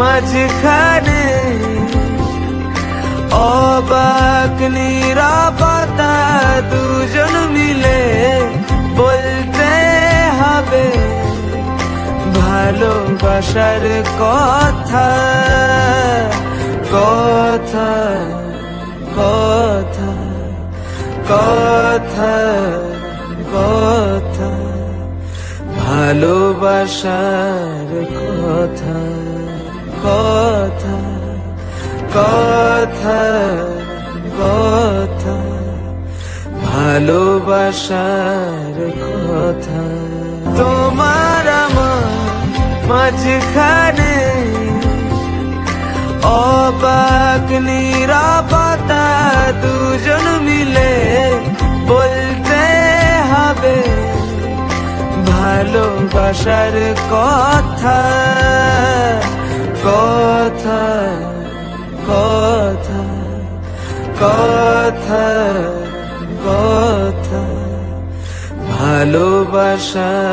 মাঝখানে অবাক, নিরাপত্তা দুজন মিলে বলতে হবে ভালোবাসার কথা কথা কথা কথা কথা, ভালোবাসার কথা কথা কথা ভালোবাসার কথা। তোমার আমার মাঝখানে অবাক, নিরাপত্তা দুজন মিলে বলতে হবে ভালোবাসার কথা। কথা কথা ভালোবাসার